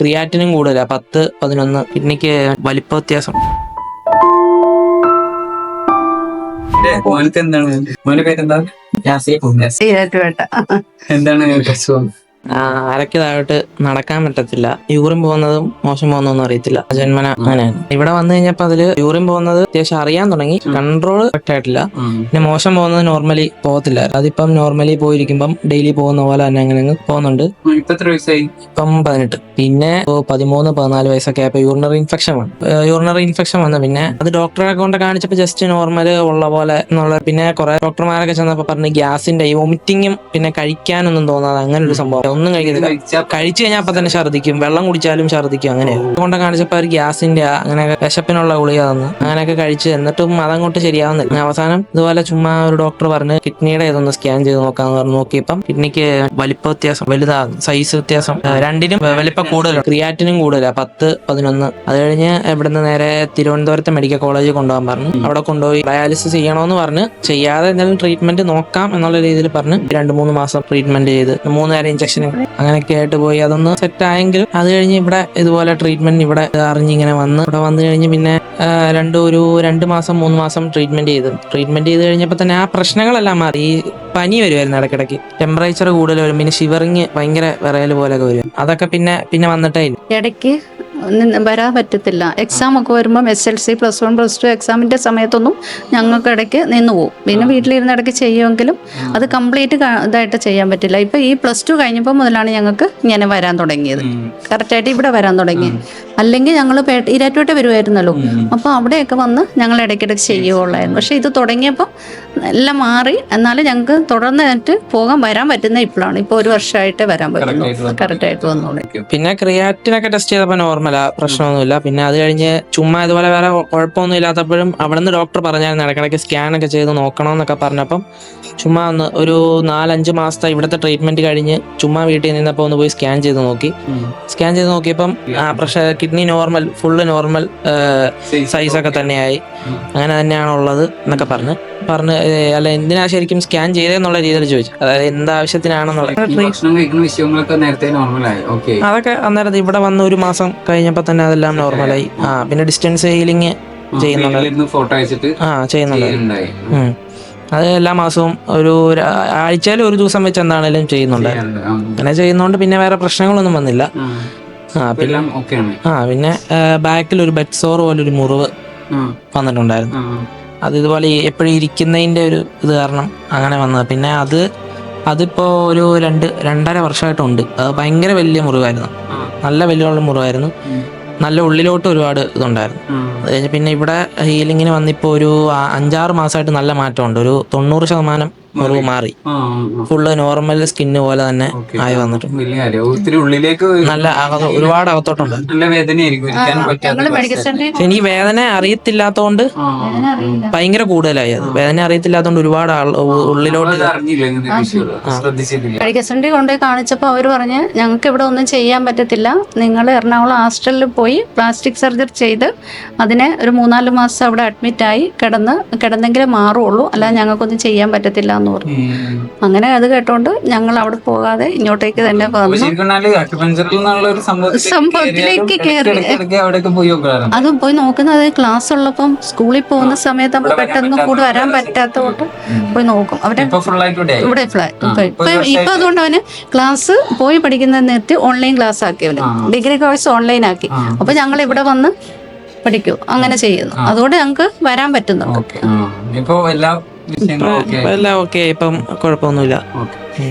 ക്രിയാറ്റിനും കൂടുതല. പത്ത് പതിനൊന്ന്. കിഡ്നിക്ക് വലിപ്പ വ്യത്യാസം. മോനക്ക് എന്താണ്? മോന്റെ പേരെന്താ? ഈരാറ്റുപേട്ട എന്താണ് അരക്കതായിട്ട് നടക്കാൻ പറ്റത്തില്ല. യൂറിൻ പോകുന്നതും മോശം പോകുന്നതൊന്നും അറിയത്തില്ല. ജന്മന അങ്ങനെയാണ്. ഇവിടെ വന്നു കഴിഞ്ഞപ്പോ അതിൽ യൂറിൻ പോകുന്നത് അത്യാവശ്യം അറിയാൻ തുടങ്ങി. കൺട്രോൾ കട്ടായിട്ടില്ല ആയിട്ടില്ല. പിന്നെ മോശം പോകുന്നത് നോർമലി പോകത്തില്ല. അതിപ്പം നോർമലി പോയിരിക്കുമ്പം ഡെയിലി പോകുന്ന പോലെ തന്നെ അങ്ങനെ അങ്ങ് പോകുന്നുണ്ട് ഇപ്പൊ പതിനെട്ട്. പിന്നെ പതിമൂന്ന് പതിനാല് വയസ്സൊക്കെ ആയപ്പോ യൂറിനറി ഇൻഫെക്ഷൻ വന്നു. യൂറിനറി ഇൻഫെക്ഷൻ വന്നു. പിന്നെ അത് ഡോക്ടറെ കൊണ്ട് കാണിച്ചപ്പോൾ ജസ്റ്റ് നോർമൽ ഉള്ള പോലെ എന്നുള്ള പിന്നെ കുറെ ഡോക്ടർമാരൊക്കെ ചെന്നപ്പോ പറഞ്ഞു ഗ്യാസിന്റെ ഈ വൊമിറ്റിങ്ങും പിന്നെ കഴിക്കാനൊന്നും തോന്നാതെ അങ്ങനെ ഒരു സംഭവം. ഒന്നും കഴിക്കത്തില്ല. കഴിച്ചു കഴിഞ്ഞാൽ അപ്പൊ തന്നെ ഛർദ്ദിക്കും. വെള്ളം കുടിച്ചാലും ഛർദ്ദിക്കും അങ്ങനെ. കൊണ്ട് കാണിച്ചപ്പോ അവർ ഗ്യാസിന്റെ അങ്ങനെ വിശപ്പിനുള്ള ഗുളിക തന്നു. അങ്ങനെയൊക്കെ കഴിച്ച് എന്നിട്ടും അതങ്ങോട്ട് ശരിയാവുന്നില്ല. അവസാനം ഇതുപോലെ ചുമ്മാ ഒരു ഡോക്ടർ പറഞ്ഞ് കിഡ്നിയുടെ ഇതൊന്ന് സ്കാൻ ചെയ്ത് നോക്കാന്ന് പറഞ്ഞു നോക്കിയപ്പം കിഡ്നിക്ക് വലിപ്പ വ്യത്യാസം വലുതാകും സൈസ് വ്യത്യാസം രണ്ടിനും വലിപ്പ കൂടുതലാണ്. ക്രിയാറ്റിനും കൂടുതലാണ് പത്ത് പതിനൊന്ന്. അത് കഴിഞ്ഞ് ഇവിടുന്ന് നേരെ തിരുവനന്തപുരത്തെ മെഡിക്കൽ കോളേജിൽ കൊണ്ടുപോകാൻ പറഞ്ഞു. അവിടെ കൊണ്ടുപോയി ഡയാലിസിസ് ചെയ്യണമെന്ന് പറഞ്ഞ് ചെയ്യാതെ എന്തെങ്കിലും ട്രീറ്റ്മെന്റ് നോക്കാം എന്നുള്ള രീതിയിൽ പറഞ്ഞ് രണ്ട് മൂന്ന് മാസം ട്രീറ്റ്മെന്റ് ചെയ്ത് മൂന്ന് നേരം ഇഞ്ചക്ഷൻ അങ്ങനെയൊക്കെ ആയിട്ട് പോയി. അതൊന്ന് സെറ്റ് ആയെങ്കിലും അത് കഴിഞ്ഞ് ഇവിടെ ഇതുപോലെ ട്രീറ്റ്മെന്റ് ഇവിടെ അറിഞ്ഞിങ്ങനെ വന്ന് ഇവിടെ വന്നു കഴിഞ്ഞ് പിന്നെ രണ്ട് ഒരു രണ്ട് മാസം മൂന്ന് മാസം ട്രീറ്റ്മെന്റ് ചെയ്തു. ട്രീറ്റ്മെന്റ് ചെയ്ത് കഴിഞ്ഞപ്പോൾ തന്നെ ആ പ്രശ്നങ്ങളെല്ലാം മാറി. ഈ പനി വരുമായിരുന്നു ഇടയ്ക്കിടയ്ക്ക്. ടെമ്പറേച്ചർ കൂടുതൽ വരും. പിന്നെ ഷിവറിങ് ഭയങ്കര വിറയൽ പോലെ വരും. അതൊക്കെ പിന്നെ പിന്നെ വന്നിട്ടേ ഇടയ്ക്ക് വരാൻ പറ്റത്തില്ല. എക്സാം ഒക്കെ വരുമ്പം S L C plus one plus two എക്സാമിന്റെ സമയത്തൊന്നും ഞങ്ങൾക്ക് ഇടയ്ക്ക് നിന്ന് പോകും പിന്നെ വീട്ടിലിരുന്ന് ഇടയ്ക്ക് ചെയ്യുമെങ്കിലും അത് കംപ്ലീറ്റ് ഇതായിട്ട് ചെയ്യാൻ പറ്റില്ല. ഇപ്പം ഈ പ്ലസ് ടു കഴിഞ്ഞപ്പോൾ മുതലാണ് ഞങ്ങൾക്ക് ഇങ്ങനെ വരാൻ തുടങ്ങിയത്. കറക്റ്റായിട്ട് ഇവിടെ വരാൻ തുടങ്ങി അല്ലെങ്കിൽ ഞങ്ങൾ ഇരാറ്റുപേട്ട വരുമായിരുന്നല്ലോ അപ്പോൾ അവിടെയൊക്കെ വന്ന് ഞങ്ങൾ ഇടയ്ക്കിടയ്ക്ക് ചെയ്യുകയുള്ളായിരുന്നു. പക്ഷേ ഇത് തുടങ്ങിയപ്പോൾ എല്ലാം മാറി. എന്നാലും ഞങ്ങൾക്ക് തുടർന്നിട്ട് പോകാൻ വരാൻ പറ്റുന്ന ഇപ്പോഴാണ് ഇപ്പോൾ ഒരു വർഷമായിട്ട് വരാൻ പറ്റുന്നു. കറക്റ്റായിട്ട് വന്നോളൂ. പിന്നെ ക്രിയാറ്റിനൊക്കെ ടെസ്റ്റ് ചെയ്തപ്പോൾ നോർമലാ പ്രശ്നമൊന്നുമില്ല. പിന്നെ അത് കഴിഞ്ഞ് ചുമ്മാ ഇതുപോലെ വേറെ കുഴപ്പമൊന്നും ഇല്ലാത്തപ്പോഴും അവിടെ നിന്ന് ഡോക്ടർ പറഞ്ഞായിരുന്നു ഇടയ്ക്കിടയ്ക്ക് സ്കാൻ ഒക്കെ ചെയ്ത് നോക്കണമെന്നൊക്കെ പറഞ്ഞപ്പം ചുമ്മാ ഒന്ന് ഒരു നാലഞ്ച് മാസത്തെ ഇവിടുത്തെ ട്രീറ്റ്മെന്റ് കഴിഞ്ഞ് ചുമ്മാ വീട്ടിൽ നിന്നപ്പോൾ ഒന്ന് പോയി സ്കാൻ ചെയ്ത് നോക്കി. സ്കാൻ ചെയ്ത് നോക്കിയപ്പം ആ pressure kidney normal full normal size ഒക്കെ തന്നെയായി. അങ്ങനെ തന്നെയാണ് ഉള്ളത് എന്നൊക്കെ പറഞ്ഞ്. പറഞ്ഞ് അല്ല എന്തിനാ ശരിക്കും സ്കാൻ ചെയ്തതെന്നുള്ള രീതിയിൽ ചോദിച്ചു. അതായത് എന്താവശ്യത്തിനാണെന്നുള്ള ഭക്ഷണം കഴിക്കുന്ന വിഷയങ്ങളൊക്കെ നേരത്തെ നോർമലായി ഓക്കെ അതൊക്കെ അന്നേരം ഇവിടെ വന്ന് ഒരു മാസം കഴിഞ്ഞപ്പോൾ തന്നെ അതെല്ലാം നോർമലായി ആ പിന്നെ ഡിസ്റ്റൻസ് ഹീലിംഗ് ചെയ്യുന്നുണ്ട്. ഫോട്ടോ അയച്ചിട്ട് ആ ചെയ്യുന്നുണ്ട്. അത് എല്ലാ മാസവും ഒരു ആഴ്ചയിൽ ഒരു ദിവസം വെച്ച് എന്താണേലും ചെയ്യുന്നുണ്ട്. അങ്ങനെ ചെയ്യുന്നോണ്ട് പിന്നെ വേറെ പ്രശ്നങ്ങളൊന്നും വന്നില്ല. ആ. പിന്നെ ആ പിന്നെ ബാക്കിൽ ഒരു ബെഡ് സോർ പോലെ ഒരു മുറിവ്. വന്നിട്ടുണ്ടായിരുന്നു. അത് ഇതുപോലെ എപ്പോഴും ഇരിക്കുന്നതിന്റെ ഒരു ഇത് കാരണം അങ്ങനെ വന്നത്. പിന്നെ അത് അതിപ്പോ ഒരു രണ്ട് രണ്ടര വർഷമായിട്ടുണ്ട്. അത് ഭയങ്കര വലിയ മുറിവായിരുന്നു. നല്ല വലിയുള്ള മുറിവായിരുന്നു. നല്ല ഉള്ളിലോട്ട് ഒരുപാട് ഇതുണ്ടായിരുന്നു. അത് കഴിഞ്ഞ് പിന്നെ ഇവിടെ ഹീലിങ്ങിന് വന്നിപ്പോ ഒരു അഞ്ചാറ് മാസമായിട്ട് നല്ല മാറ്റമുണ്ട്. ഒരു തൊണ്ണൂറ് ശതമാനം മുറിവ് മാറി. ഫുള്ള് നോർമൽ സ്കിന്ന് പോലെ തന്നെ ആയി വന്നിട്ടുണ്ട് ഒത്തിരി ഉള്ളിലേക്ക് നല്ല ഒരുപാട് അകത്തോട്ടുണ്ട്. നല്ല വേദനയായിരിക്കും. എനിക്ക് വേദന അറിയത്തില്ലാത്തോണ്ട്. ഭയങ്കര കൂടുതലായി അത്. വേദന അറിയത്തില്ലാത്തോണ്ട് ഒരുപാട് ഉള്ളിലോട്ട് സെന്ററിൽ കൊണ്ടുപോയി കാണിച്ചപ്പോൾ അവർ പറഞ്ഞ് ഞങ്ങൾക്ക് ഇവിടെ ഒന്നും ചെയ്യാൻ പറ്റത്തില്ല. നിങ്ങൾ എറണാകുളം ഹോസ്റ്റലിൽ പോയി പ്ലാസ്റ്റിക് സർജറി ചെയ്ത് അതിനെ ഒരു മൂന്നാൽ മാസം അവിടെ അഡ്മിറ്റായി കിടന്ന് കിടന്നെങ്കിലേ മാറുള്ളൂ. അല്ലാതെ ഞങ്ങൾക്കൊന്നും ചെയ്യാൻ പറ്റത്തില്ല എന്ന് പറഞ്ഞു. അങ്ങനെ അത് കേട്ടോണ്ട് ഞങ്ങൾ അവിടെ പോകാതെ ഇങ്ങോട്ടേക്ക് തന്നെ സംഭവത്തിലേക്ക് അത് പോയി നോക്കുന്നത് ക്ലാസ് ഉള്ളപ്പം സ്കൂളിൽ പോകുന്ന സമയത്ത് നമുക്ക് പെട്ടെന്ന് കൂടെ വരാൻ പറ്റാത്തതുകൊണ്ട് പോയി നോക്കും. അവിടെ ഇവിടെ ഇപ്പൊ അതുകൊണ്ട് അവന് ക്ലാസ് പോയി പഠിക്കുന്ന നിർത്തി ഓൺലൈൻ ക്ലാസ് ആക്കി അവന്. ഡിഗ്രി കോഴ്സ് ഓൺലൈൻ ആക്കി. അപ്പൊ ഞങ്ങൾ ഇവിടെ വന്ന് പഠിക്കൂ. അങ്ങനെ ചെയ്യുന്നു. അതുകൊണ്ട് ഞങ്ങൾക്ക് വരാൻ പറ്റുന്നുണ്ട്. എല്ലാ എല്ലാം ഓക്കെ ഇപ്പം കുഴപ്പമൊന്നുമില്ല. ഓക്കെ.